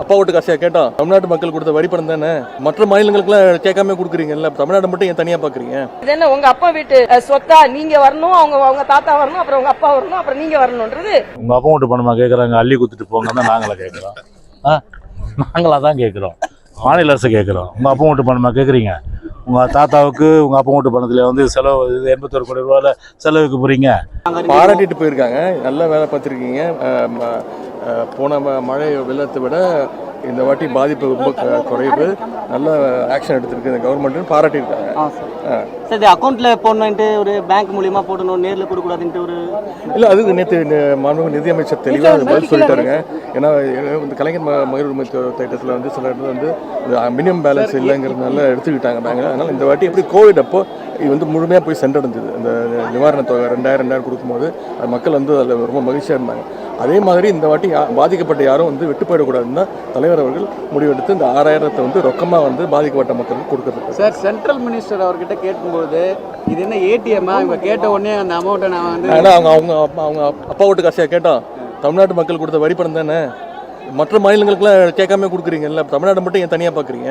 அப்பா ஓட்டு காசியாக கேட்டோம் தமிழ்நாட்டு மக்கள் கொடுத்த வரி பணம் தானே? மற்ற மாநிலங்களுக்குலாம் கேட்காம கொடுக்குறீங்கல்ல தமிழ்நாடு மட்டும் ஏன் தனியாக பார்க்குறீங்க? இது என்ன உங்க அப்பா வீட்டு சொத்தா நீங்க வரணும் அவங்க அவங்க தாத்தா வரணும் அப்புறம் உங்க அப்பா வரணும் அப்புறம் நீங்க வரணும்ன்றது? உங்க அப்பா வீட்டு பணமா கேட்குறாங்க அள்ளி குத்துட்டு போங்க தான் நாங்களா கேட்குறோம் ஆ நாங்களா தான் கேட்குறோம் மாநில அரசு கேட்குறோம் உங்க அப்பா வீட்டு பணமா கேட்குறீங்க உங்க தாத்தாவுக்கு உங்க அப்பா வீட்டு பணத்துல வந்து செலவு இது எண்பத்தொரு கோடி ரூபாயில செலவுக்கு போறீங்க. பாராட்டிட்டு போயிருக்காங்க. நல்ல வேலை பார்த்துருக்கீங்க. போன ம- மழை வெள்ளத்தை விட இந்த வாட்டி பாதிப்பு ரொம்ப குறைவு. நல்ல ஆக்ஷன் எடுத்திருக்கு. இந்த கவர்மெண்ட்னு பாராட்டியிருக்காங்க. சார். இது அக்கௌண்ட்ல போடணுன்ட்டு ஒரு பேங்க் மூலியமா போடணும் நேர்ல கொடுக்கூடாதுன்ட்டு ஒரு இல்லை அது நேற்று மாண்புமிகு நிதியமைச்சர் தெளிவாக பதில் சொல்லிட்டாருங்க. ஏன்னா இந்த கலைஞர் ம- மகளிர் உரிமை திட்டத்தில் வந்து சில இடத்துல வந்து மினிமம் பேலன்ஸ் இல்லைங்கிறதுனால எடுத்துக்கிட்டாங்க பேங்க் அதனால் இந்த வாட்டி எப்படி கோவிட் அப்போ இது வந்து முழுமையாக போய் சென்றடைஞ்சது. இந்த நிவாரணத் தொகை ரெண்டாயிரம் ரெண்டாயிரம் கொடுக்கும்போது அது மக்கள் வந்து அதில் ரொம்ப மகிழ்ச்சியாக இருந்தாங்க. அதே மாதிரி இந்த வாட்டி பாதிக்கப்பட்ட யாரும் வந்து விட்டு போயிடக்கூடாதுன்னு தான் தலைவர் அவர்கள் முடிவெடுத்து இந்த ஆறாயிரத்தை வந்து ரொக்கமாக வந்து பாதிக்கப்பட்ட மக்களுக்கு கொடுக்கறது சார் சென்ட்ரல் மினிஸ்டர் அவர்கிட்ட கேட்கும்போது இது என்ன ஏடிஎம்மா இவங்க கேட்ட உடனே அந்த அமௌண்ட்டை நான் வந்து ஏன்னா அவங்க அவங்க அப்பா அவங்க அப்பா ஓட்டு காசியாக கேட்டோம் தமிழ்நாட்டு மக்கள் கொடுத்த வரி பணம் தானே? மற்ற மாநிலங்களுக்குலாம் கேட்காம கொடுக்குறீங்கல்ல தமிழ்நாடு மட்டும் ஏன் தனியாக பார்க்குறீங்க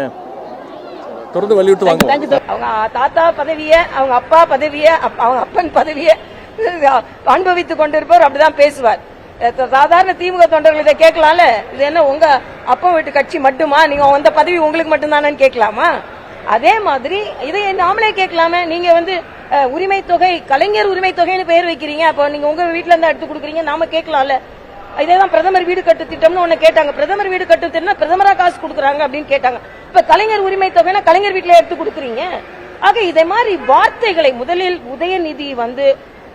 தொடர்ந்து வலியுறுத்து வாங்க. அவங்க தாத்தா பதவிய அவங்க அப்பா பதவிய அவங்க அப்பன் பதவிய அனுபவித்துக் கொண்டிருப்பவர் அப்படிதான் பேசுவார். சாதாரண திமுக தொண்டர்கள் இதை கேட்கலாம்ல? இது என்ன உங்க அப்பா வீட்டு கட்சி மட்டுமா? நீங்க அந்த பதவி உங்களுக்கு மட்டும்தானு கேட்கலாமா? அதே மாதிரி இதை நாமளே கேட்கலாமே. நீங்க வந்து உரிமை தொகை கலைஞர் உரிமை தொகைன்னு பெயர் வைக்கிறீங்க. அப்போ நீங்க உங்க வீட்ல இருந்து எடுத்து கொடுக்குறீங்க நாம கேட்கலாம்ல. இதேதான் பிரதமர் வீடு கட்டு திட்டம்னு ஒண்ணு கேட்டாங்க. பிரதமர் வீடு கட்டு திட்டம் பிரதமரா காசு கொடுக்குறாங்க அப்படின்னு கேட்டாங்க. இப்ப கலைஞர் உரிமை தொகைனா கலைஞர் வீட்டுல எடுத்து கொடுக்குறீங்க. ஆக இதே மாதிரி வார்த்தைகளை முதலில் உதயநிதி வந்து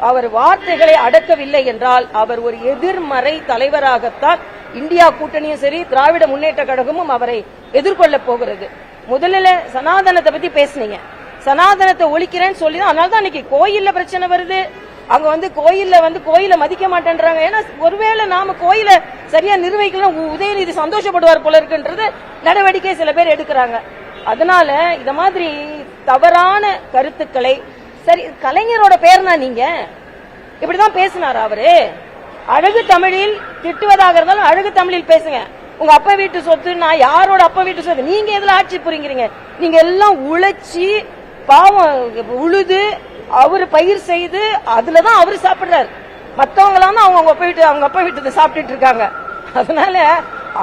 அவர் வார்த்தைகளை அடக்கவில்லை என்றால் அவர் ஒரு எதிர்மறை தலைவராகத்தான் இந்தியா கூட்டணியும் சரி திராவிட முன்னேற்ற கழகமும் அவரை எதிர்கொள்ள போகிறது. முதல்ல சனாதனத்தை பத்தி பேசுனீங்க. சனாதனத்தை ஒழிக்கிறேன்னு சொல்லி தான் அதனால தான் இன்னைக்கு கோயில்ல பிரச்சனை வருது. அங்க வந்து கோயில்ல வந்து கோயில மதிக்க மாட்டேன்றாங்க. ஏன்னா ஒருவேளை நாம கோயில சரியா நிர்வகிக்கலாம் உதயநிதி சந்தோஷப்படுவார் போல இருக்குன்றது நடவடிக்கை சில பேர் எடுக்கிறாங்க. அதனால இத மாதிரி தவறான கருத்துக்களை சரி கலைஞரோட பேர்னா நீங்க? இப்படிதான் பேசினார் அவரு? அழகு தமிழில் திட்டுவதாக இருந்தாலும் அழகு தமிழில் பேசுங்க. உங்க அப்பா வீட்டு சொத்து நான் யாரோட அப்பா வீட்டு சொத்து? நீங்க எதுல ஆட்சி புரிங்கிறீங்க நீங்க எல்லாம் உழைச்சி பாவம் உழுது அவரு பயிர் செய்து அதுலதான் அவரு சாப்பிடுறாரு. மத்தவங்க எல்லாம் அவங்க அவங்க அப்பா வீட்டு அவங்க அப்பா வீட்டு சாப்பிட்டுட்டு இருக்காங்க. அதனால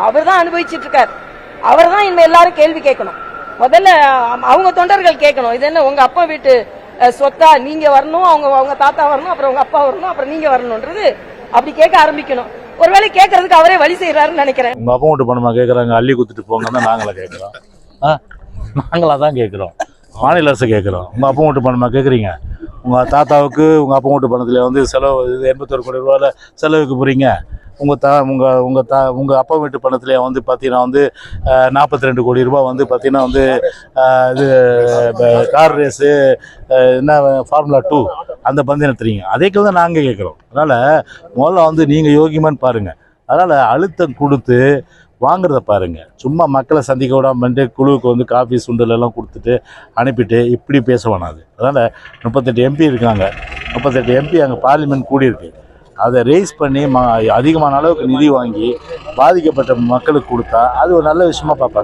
அவர் தான் அனுபவிச்சுட்டு இருக்காரு. அவர் தான் இனிமே எல்லாரும் கேள்வி கேட்கணும். முதல்ல அவங்க தொண்டர்கள் கேட்கணும். இது என்ன உங்க அப்பா வீட்டு சொத்தா நீங்க வரணும் அவங்க அவங்க தாத்தா வரணும் அப்புறம் அவங்க அப்பா வரணும் அப்புறம் நீங்க வரணும்ன்றது அப்படி கேட்க ஆரம்பிக்கணும். ஒருவேளை கேட்கறதுக்கு அவரே வழி செய்யறாருன்னு நினைக்கிறேன். உங்க அப்பா வீட்டு பணமா கேட்குறாங்க? அள்ளி குத்துட்டு போங்க தான் நாங்களா கேட்குறோம். ஆ? நாங்களா தான் கேட்குறோம். மாநில அரசு கேட்குறோம். உங்க அப்பா மட்டும் பணமா கேட்குறீங்க? உங்க தாத்தாவுக்கு உங்க அப்பா மட்டும் பணத்துல வந்து செலவு இது எண்பத்தொரு கோடி ரூபாயில செலவுக்கு போறீங்க. உங்கள் தா உங்கள் உங்கள் தா உங்கள் அப்பா வீட்டு பணத்துல வந்து பார்த்தீங்கன்னா வந்து நாற்பத்தி ரெண்டு கோடி ரூபாய் வந்து பார்த்தீங்கன்னா வந்து இது கார் ரேஸு என்ன ஃபார்முலா டூ அந்த பந்தயம் நடத்துறீங்க அதேக்கு தான் நாங்கள் கேட்குறோம். அதனால் முதல்ல வந்து நீங்கள் யோகியமான்னு பாருங்கள் அதனால் அழுத்தம் கொடுத்து வாங்குறத பாருங்கள் சும்மா மக்களை சந்திக்க விடாமட்டு குழுவுக்கு வந்து காஃபி சுண்டல் எல்லாம் கொடுத்துட்டு அனுப்பிட்டு இப்படி பேச வேணாது அதனால் முப்பத்தெட்டு எம்பி இருக்காங்க. முப்பத்தெட்டு எம்பி அங்கே பார்லிமெண்ட் கூடியிருக்கு. அதை ரேஸ் பண்ணி ம அதிகமான அளவுக்கு நிதி வாங்கி பாதிக்கப்பட்ட மக்களுக்கு கொடுத்தா அது ஒரு நல்ல விஷயமா பார்ப்பாங்க.